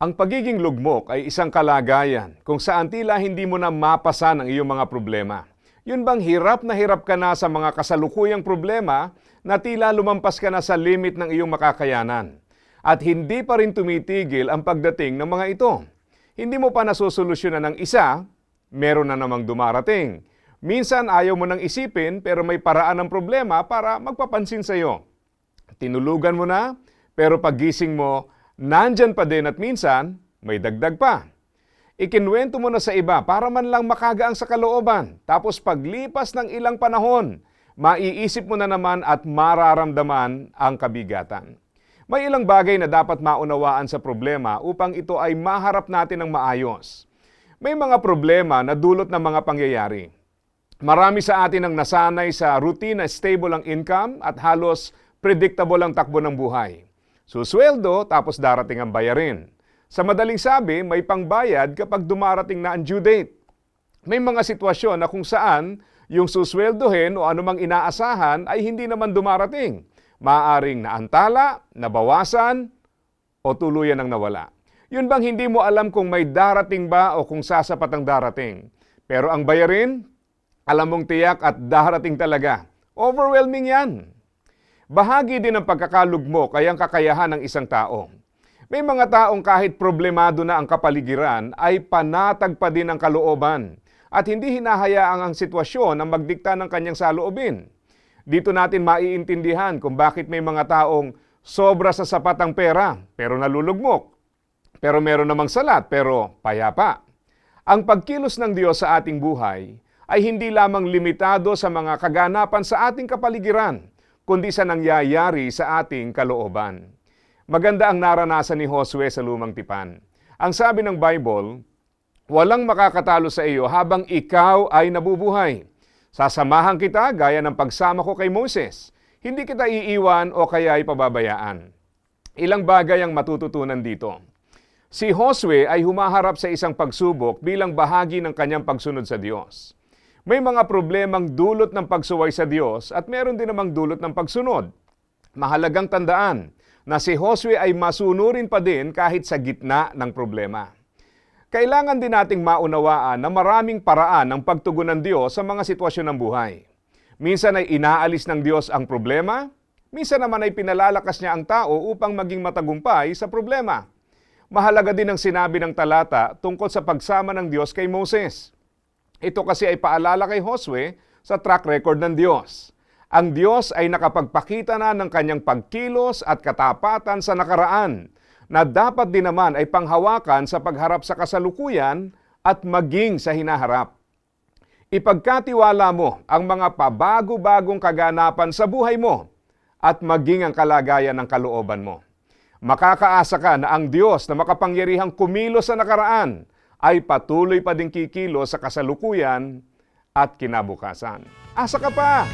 Ang pagiging lugmok ay isang kalagayan kung saan tila hindi mo na mapasan ang iyong mga problema. Yun bang hirap na hirap ka na sa mga kasalukuyang problema na tila lumampas ka na sa limit ng iyong makakayanan. At hindi pa rin tumitigil ang pagdating ng mga ito. Hindi mo pa nasusolusyonan ng isa, meron na namang dumarating. Minsan ayaw mo nang isipin pero may paraan ng problema para magpapansin sa iyo. Tinulugan mo na, pero pagising mo, nandyan pa din at minsan, may dagdag pa. Ikinwento mo na sa iba para man lang makagaang sa kalooban. Tapos paglipas ng ilang panahon, maiisip mo na naman at mararamdaman ang kabigatan. May ilang bagay na dapat maunawaan sa problema upang ito ay maharap natin ng maayos. May mga problema na dulot ng mga pangyayari. Marami sa atin ang nasanay sa routine na stable ang income at halos predictable ang takbo ng buhay. Susweldo tapos darating ang bayarin. Sa madaling sabi, may pangbayad kapag dumarating na ang due date. May mga sitwasyon na kung saan yung susweldohin o anumang inaasahan ay hindi naman dumarating. Maaring naantala, nabawasan, o tuluyan ang nawala. Yun bang hindi mo alam kung may darating ba o kung sasapat ang darating? Pero ang bayarin, alam mong tiyak at darating talaga. Overwhelming yan. Bahagi din ng pagkakalugmok ay ang kakayahan ng isang tao. May mga taong kahit problemado na ang kapaligiran ay panatag pa din ang kalooban at hindi hinahayaang ang sitwasyon na magdikta ng kanyang saloobin. Dito natin maiintindihan kung bakit may mga taong sobra sa sapat ang pera pero nalulugmok. Pero meron namang salat pero payapa. Ang pagkilos ng Diyos sa ating buhay ay hindi lamang limitado sa mga kaganapan sa ating kapaligiran, kundi sa nangyayari sa ating kalooban. Maganda ang naranasan ni Josue sa lumang tipan. Ang sabi ng Bible, walang makakatalo sa iyo habang ikaw ay nabubuhay. Sasamahan kita gaya ng pagsama ko kay Moses. Hindi kita iiwan o kaya ay pababayaan. Ilang bagay ang matututunan dito. Si Josue ay humaharap sa isang pagsubok bilang bahagi ng kanyang pagsunod sa Diyos. May mga problemang dulot ng pagsuway sa Diyos at meron din namang dulot ng pagsunod. Mahalagang tandaan na si Josue ay masunurin pa din kahit sa gitna ng problema. Kailangan din nating maunawaan na maraming paraan ng pagtugon ng Diyos sa mga sitwasyon ng buhay. Minsan ay inaalis ng Diyos ang problema, minsan naman ay pinalalakas niya ang tao upang maging matagumpay sa problema. Mahalaga din ang sinabi ng talata tungkol sa pagsama ng Diyos kay Moses. Ito kasi ay paalala kay Josue sa track record ng Diyos. Ang Diyos ay nakapagpakita na ng kanyang pagkilos at katapatan sa nakaraan na dapat din naman ay panghawakan sa pagharap sa kasalukuyan at maging sa hinaharap. Ipagkatiwala mo ang mga pabago-bagong kaganapan sa buhay mo at maging ang kalagayan ng kalooban mo. Makakaasa ka na ang Diyos na makapangyarihang kumilos sa nakaraan ay patuloy pa din kikilos sa kasalukuyan at kinabukasan. Asa ka pa!